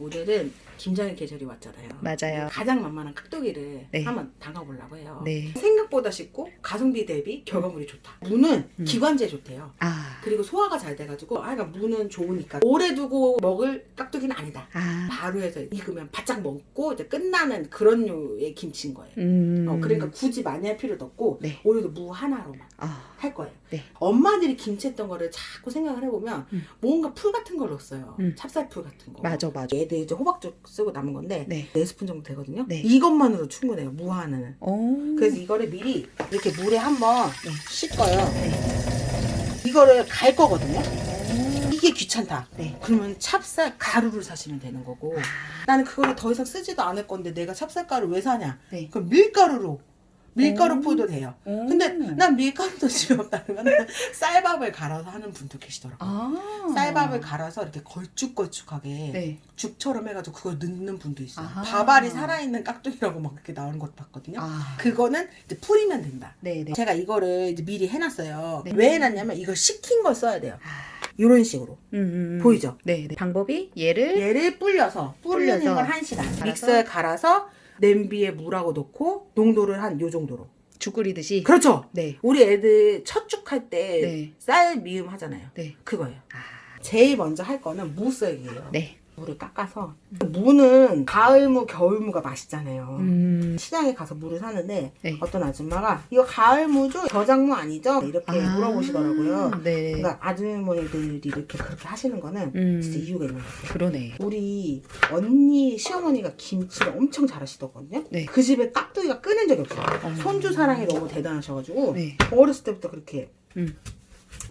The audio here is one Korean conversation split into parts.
오늘은 김장의 계절이 왔잖아요. 맞아요. 가장 만만한 깍두기를 네. 한번 담가보려고 해요. 네. 생각보다 쉽고 가성비 대비 결과물이 좋다. 무는 음. 기관지에 좋대요. 아. 그리고 소화가 잘 돼가지고 아, 그러니까 무는 좋으니까 오래 두고 먹을 깍두기는 아니다. 아. 바로 해서 익으면 바짝 먹고 이제 끝나는 그런 류의 김치인 거예요. 음. 어, 그러니까 굳이 많이 할 필요도 없고 네. 오늘도 무 하나로만 아. 할 거예요. 네. 엄마들이 김치 했던 거를 자꾸 생각을 해보면 음. 뭔가 풀 같은 걸 넣었어요. 음. 찹쌀풀 같은 거. 맞아, 맞아. 얘들 이제 호박죽 쓰고 남은 건데 네. 네 스푼 정도 되거든요. 네. 이것만으로 충분해요. 무 하나는. 오. 그래서 이거를 미리 이렇게 물에 한번 네. 씻어요. 이거를 갈 거거든요. 이게 귀찮다. 네. 그러면 찹쌀 가루를 사시면 되는 거고 나는 그거를 더 이상 쓰지도 않을 건데 내가 찹쌀 가루 왜 사냐? 네. 그럼 밀가루로 밀가루 오. 포도 돼요. 오. 근데 난 밀가루도 집에 없다면 쌀밥을 갈아서 하는 분도 계시더라고요. 아. 쌀밥을 갈아서 이렇게 걸쭉걸쭉하게 네. 죽처럼 해가지고 그걸 넣는 분도 있어요. 아하. 밥알이 살아있는 깍두기라고 막 이렇게 나오는 것도 봤거든요. 아. 그거는 이제 풀이면 된다. 네, 네. 제가 이거를 이제 미리 해놨어요. 네. 왜 해놨냐면 이걸 식힌 걸 써야 돼요. 아. 이런 식으로. 음, 음, 음. 보이죠? 네, 네. 방법이 얘를 얘를 불려서 불리는 불려서 걸한 시간 갈아서? 믹서에 갈아서 냄비에 물하고 넣고 농도를 한 요 정도로. 죽 끓이듯이 그렇죠. 네. 우리 애들 첫죽할 때 네. 쌀 미음 하잖아요. 네. 그거예요. 아. 제일 먼저 할 거는 무썰기예요. 네. 무를 깎아서 무는 가을무, 겨울무가 맛있잖아요. 음. 시장에 가서 무를 사는데 네. 어떤 아줌마가 이거 가을무죠? 저장무 아니죠? 이렇게 아. 물어보시더라고요. 네. 그러니까 아주머니들이 이렇게 그렇게 하시는 거는 음. 진짜 이유가 있는 것 같아요. 그러네. 우리 언니 시어머니가 김치를 엄청 잘하시더거든요. 네. 그 집에 깍두기가 끓는 적이 없어요. 어. 손주 사랑이 너무 대단하셔가지고 네. 어렸을 때부터 그렇게 음.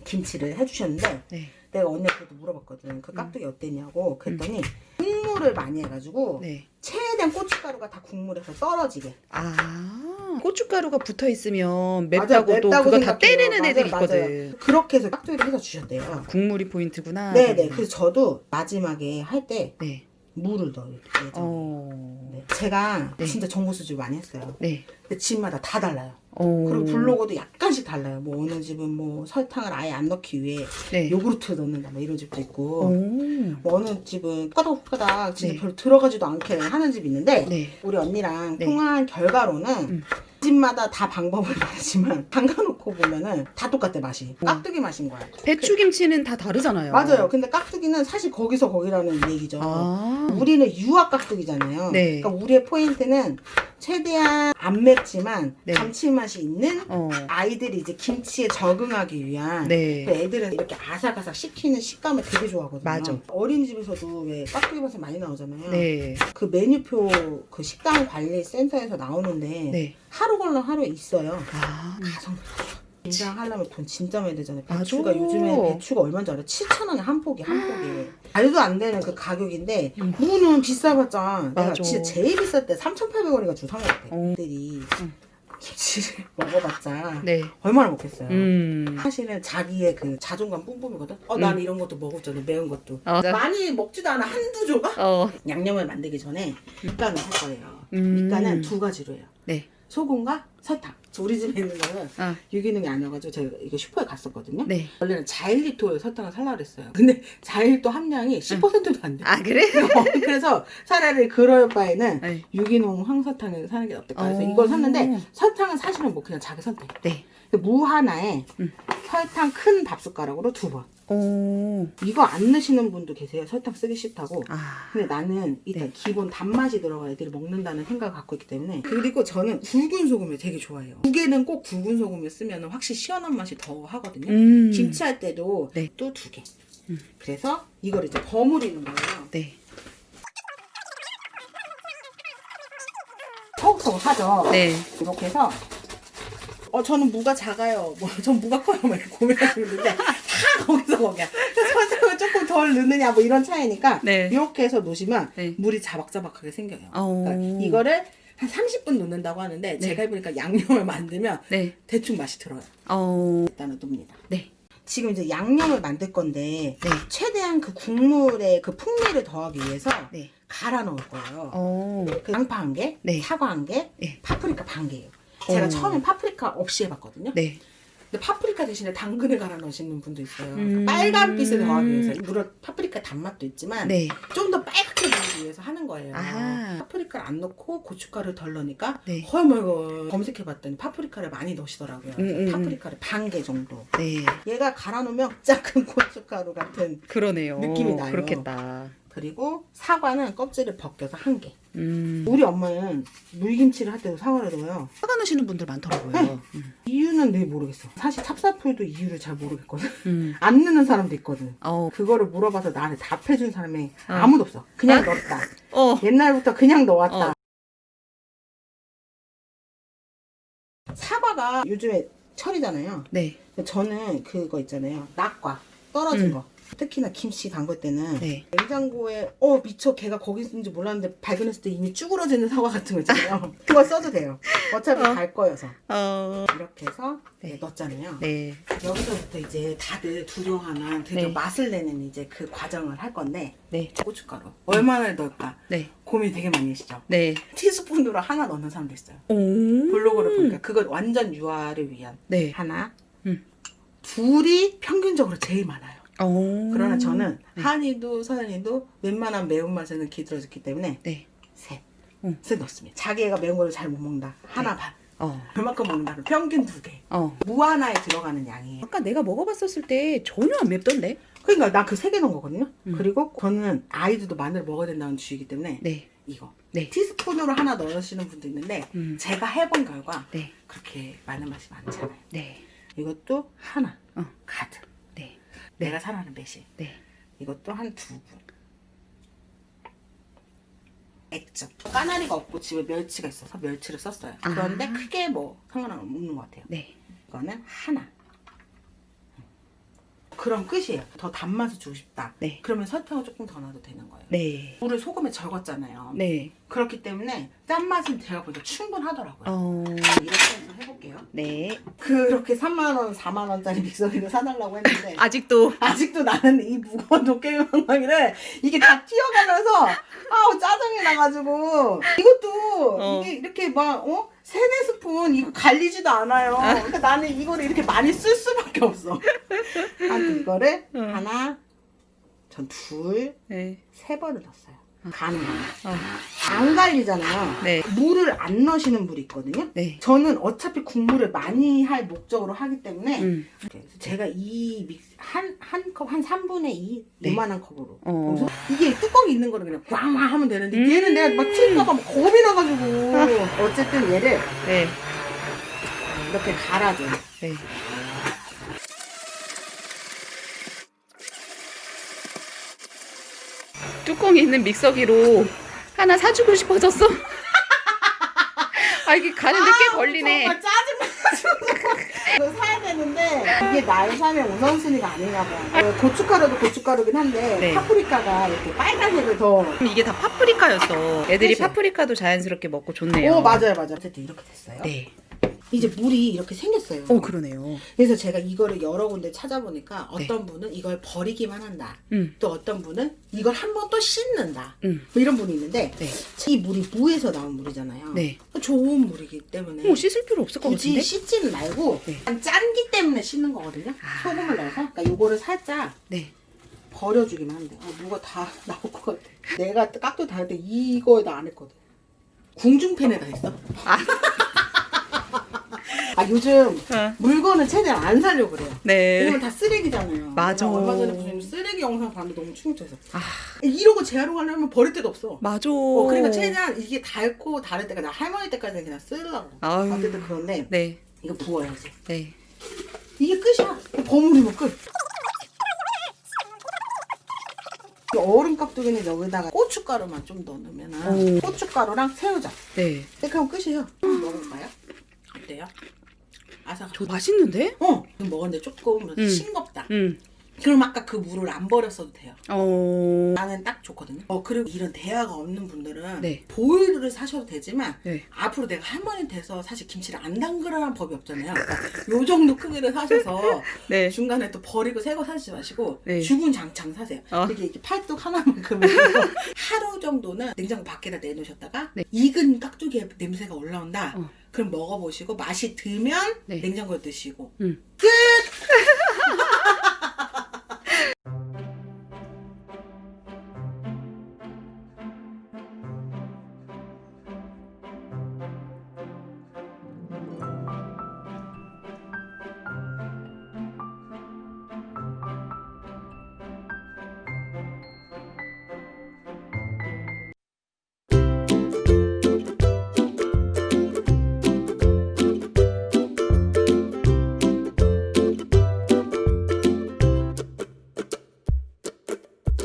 김치를 해주셨는데 네. 내가 언니한테도 물어봤거든. 그 깍두기 어땠냐고. 그랬더니 국물을 많이 해가지고 네. 최대한 고춧가루가 다 국물에서 떨어지게. 아. 고춧가루가 붙어 있으면 맞아, 맵다고 또 맵다고 그거 다 생각해요. 때리는 맞아요, 애들 맞아요. 있거든. 그렇게 해서 깍두기를 해서 주셨대요. 국물이 포인트구나. 네네. 그래서 저도 마지막에 할 때 네. 물을 넣어요. 예전에. 어. 네. 제가 네. 진짜 정보 수집 많이 했어요. 네. 근데 집마다 다 달라요. 어. 그리고 블로그도 약간씩 달라요. 뭐 어느 집은 뭐 설탕을 아예 안 넣기 위해 네. 요구르트 넣는다 뭐 이런 집도 있고 오. 뭐 어느 집은 까닥까닥 진짜 네. 별로 들어가지도 않게 하는 집 있는데 네. 우리 언니랑 네. 통화한 결과로는 음. 집마다 다 방법은 다르지만 담가놓고 보면은 다 똑같대 맛이 어. 깍두기 맛인 거야 배추김치는 다 다르잖아요. 맞아요 근데 깍두기는 사실 거기서 거기라는 얘기죠 아. 우리는 유화 깍두기잖아요 네. 그러니까 우리의 포인트는 최대한 안 맵지만 네. 감칠맛이 있는 어. 아이들이 이제 김치에 적응하기 위한 네. 그 애들은 이렇게 아삭아삭 씹히는 식감을 되게 좋아하거든요. 맞아. 어린이집에서도 왜 깍두기 맛이 많이 나오잖아요. 네. 그 메뉴표 그 식당 관리 센터에서 나오는데 네. 하루 걸러 하루 있어요. 아. 가성 김장 하려면 돈 진짜 많이 들잖아요. 맞아. 배추가 요즘에 배추가 얼마인 줄 알아? 7천 원에 한 포기 한 포기. 말도 안 되는 그 가격인데 음. 무는 비싸봤자 내가 맞아. 진짜 제일 비쌀 때 3,800원이가 주상을 같아. 어. 애들이 음. 김치를 먹어봤자 네. 얼마나 먹겠어요. 음. 사실은 자기의 그 자존감 뿜뿜이거든. 어, 음. 나는 이런 것도 먹었잖아. 매운 것도. 어. 많이 먹지도 않아. 한두 조각? 어. 양념을 만들기 전에 밑간을 할 거예요. 음. 밑간은 두 가지로 해요. 네. 소금과 설탕. 우리 집에 있는 거는 아. 유기농이 아니어가지고 제가 이거 슈퍼에 갔었거든요. 네. 원래는 자일리톨 설탕을 살라 그랬어요. 근데 자일도 함량이 10%도 안 돼. 아, 그래? 어, 그래서 차라리 그럴 바에는 네. 유기농 황설탕을 사는 게 어떨까 해서 어. 이걸 샀는데 설탕은 사실은 뭐 그냥 자기 선택. 네. 근데 무 하나에 음. 설탕 큰 밥숟가락으로 두 번. 오. 이거 안 넣으시는 분도 계세요. 설탕 쓰기 싫다고. 아. 근데 나는 일단 네. 기본 단맛이 들어가 애들이 먹는다는 생각을 갖고 있기 때문에 그리고 저는 굵은 소금을 되게 좋아해요. 국에는 꼭 굵은 소금을 쓰면 확실히 시원한 맛이 더 하거든요. 음. 김치할 때도 네. 또 두 개. 음. 그래서 이걸 이제 버무리는 거예요. 네. 서걱서걱 하죠. 네. 이렇게 해서 어 저는 무가 작아요. 뭐전 무가 커요. 막 이렇게 고민하시는데 다 거기서 거기야. 그래서 설탕을 조금 덜 넣느냐 뭐 이런 차이니까 네. 이렇게 해서 놓으시면 네. 물이 자박자박하게 생겨요. 어. 그러니까 이거를 한 30분 놓는다고 하는데 네. 제가 해보니까 양념을 만들면 네. 대충 맛이 들어요. 어. 일단은 둡니다. 네. 지금 이제 양념을 만들 건데 네. 최대한 그 국물에 그 풍미를 더하기 위해서 네. 갈아 넣을 거예요. 어. 그 양파 한 개, 네. 사과 한 개, 네. 파프리카 반 개예요. 제가 어. 처음엔 파프리카 없이 해봤거든요. 네. 근데 파프리카 대신에 당근을 갈아 넣으시는 분도 있어요. 음. 빨간빛을 더하기 위해서. 물론 파프리카 단맛도 있지만 네. 좀 더 빨갛게 보이기 거예요. 아하. 파프리카를 안 넣고 고춧가루 덜 넣으니까 네. 헐말고 검색해봤더니 파프리카를 많이 넣으시더라고요. 음, 음, 음. 파프리카를 반 개 정도. 네. 얘가 갈아 놓으면 작은 고춧가루 같은 그러네요. 느낌이 나요. 그렇겠다. 그리고 사과는 껍질을 벗겨서 한 개. 음. 우리 엄마는 물김치를 할 때도 사과를 넣어요. 화가 나시는 분들 많더라고요. 음. 이유는 내 모르겠어. 사실 찹쌀풀도 이유를 잘 모르겠거든. 음. 안 넣는 사람도 있거든. 어. 그거를 물어봐서 나한테 답해준 사람이 어. 아무도 없어. 그냥 넣었다. 어. 옛날부터 그냥 넣었다. 어. 사과가 요즘에 철이잖아요. 네. 저는 그거 있잖아요. 낙과 떨어진 음. 거. 특히나 김치 담글 때는 네. 냉장고에 어 미쳐 걔가 거기 있는지 몰랐는데 발견했을 때 이미 쭈그러지는 사과 같은 거 있잖아요. 그거 써도 돼요. 어차피 어. 갈 거여서 어. 이렇게 해서 네. 네, 넣었잖아요. 네. 여기서부터 이제 다들 두려워하는 되게 네. 맛을 내는 이제 그 과정을 할 건데 네. 고춧가루 얼마나 넣을까 네. 고민 되게 많이 하시죠. 네. 티스푼으로 하나 넣는 사람도 있어요. 오. 블로그를 보니까 그걸 완전 유아를 위한 네. 하나, 음. 둘이 평균적으로 제일 많아요. 오. 그러나 저는 네. 한이도 서연이도 웬만한 매운맛에는 기들어졌기 때문에 네. 셋, 음. 셋 넣습니다. 자기가 매운 걸 잘 못 먹는다. 하나 반. 어. 그만큼 먹는다. 평균 두 개. 어. 무 하나에 들어가는 양이에요. 아까 내가 먹어봤었을 때 전혀 안 맵던데. 그러니까 나 그 세 개 넣은 거거든요. 음. 그리고 저는 아이들도 마늘 먹어야 된다는 주의이기 때문에 네. 이거 네. 티스푼으로 하나 넣으시는 분도 있는데 음. 제가 해본 결과 네. 그렇게 마늘 맛이 많잖아요. 네. 이것도 하나 어. 가득. 네. 내가 사랑하는 매실. 네. 이것도 한 두 분. 액젓. 까나리가 없고 집에 멸치가 있어서 멸치를 썼어요. 아. 그런데 크게 뭐 상관없는 것 같아요. 네. 이거는 하나. 그럼 끝이에요. 더 단맛을 주고 싶다. 네. 그러면 설탕을 조금 더 넣어도 되는 거예요. 네. 물을 소금에 절궜잖아요. 네. 그렇기 때문에 짠맛은 제가 보기에 충분하더라고요. 어. 이렇게 해볼게요. 네. 그렇게 3만원, 4만원짜리 믹서기를 사달라고 했는데 아직도 아직도 나는 이 무거운 도깨비 방망이를 이게 다 튀어가면서 아우 짜증이 나가지고 이것도 어. 이게 이렇게 막 어? 세네 스푼 이거 갈리지도 않아요. 그러니까 나는 이거를 이렇게 많이 쓸 수밖에 없어. 아무튼 이거를 어. 하나, 전 둘, 네. 세 번을 넣었어요. 거예요. 어. 안 갈리잖아요. 네. 물을 안 넣으시는 분이 있거든요. 네. 저는 어차피 국물을 많이 할 목적으로 하기 때문에 음. 제가 이 믹스 한한 컵 한 3분의 2 네. 요만한 컵으로 어. 그래서 이게 뚜껑이 있는 거를 그냥 꽝 하면 되는데 음. 얘는 내가 막 튈까봐 막 겁이 나가지고 어쨌든 얘를 네. 이렇게 갈아줘 네. 뚜껑이 있는 믹서기로 하나 사주고 싶어졌어. 아 이게 가는데 꽤 걸리네. 짜증나가지고 이거 사야 되는데 이게 나의 삶의 우선순위가 아닌가 봐 어, 고춧가루도 고춧가루긴 한데 네. 파프리카가 이렇게 빨간색을 더 이게 다 파프리카였어. 애들이 그치? 파프리카도 자연스럽게 먹고 좋네요. 오 맞아요 맞아요 어쨌든 이렇게 됐어요 네. 이제 물이 이렇게 생겼어요 오 그러네요. 그래서 제가 이거를 여러 군데 찾아보니까 네. 어떤 분은 이걸 버리기만 한다. 음. 또 어떤 분은 이걸 한 번 또 씻는다. 음. 뭐 이런 분이 있는데 네. 이 물이 무에서 나온 물이잖아요. 네. 좋은 물이기 때문에 뭐 씻을 필요 없을 것 굳이 같은데? 씻지는 말고 네. 그냥 짠기 때문에 씻는 거거든요. 아. 소금을 넣어서 그러니까 요거를 살짝 네. 버려주기만 하면 돼. 아, 뭐가 다 나올 것 같아. 내가 깍도 다할 때 이거에다 안 했거든. 궁중팬에다 했어. 아. 아 요즘 어. 물건을 최대한 안 사려고 그래요. 네. 왜냐면 다 쓰레기잖아요. 맞아. 내가 얼마 전에 무슨 쓰레기 영상 봤는데 너무 충격적이었어. 아 이러고 재활용 하려면 버릴 데도 없어. 맞아. 어, 그러니까 최대한 이게 닳고 다를 때까지 나 할머니 때까지 그냥 쓰려고. 아유. 어쨌든 그런데 네. 이거 부어야지. 네. 이게 끝이야. 버무리면 끝. 이 얼음 깍두기는 여기다가 고춧가루만 좀 더 넣으면은 오. 고춧가루랑 새우젓 네. 이렇게 하면 끝이에요. 먹어볼까요? 어때요? 아삭. 맛있는데? 어 먹었는데 조금 음. 싱겁다. 음. 그럼 아까 그 물을 안 버렸어도 돼요. 어. 나는 딱 좋거든요. 어 그리고 이런 대화가 없는 분들은 네. 보일을 사셔도 되지만 네. 앞으로 내가 할머니 돼서 사실 김치를 안 담그라는 법이 없잖아요. 그러니까 요 정도 크기를 사셔서 네. 중간에 또 버리고 새 거 사지 마시고 네. 죽은 장창 사세요. 어. 이게 이렇게 팔뚝 하나만큼 하루 정도는 냉장고 밖에다 내놓으셨다가 네. 익은 깍두기의 냄새가 올라온다. 어. 그럼 먹어보시고 맛이 들면 네. 냉장고에 드시고 음. 끝.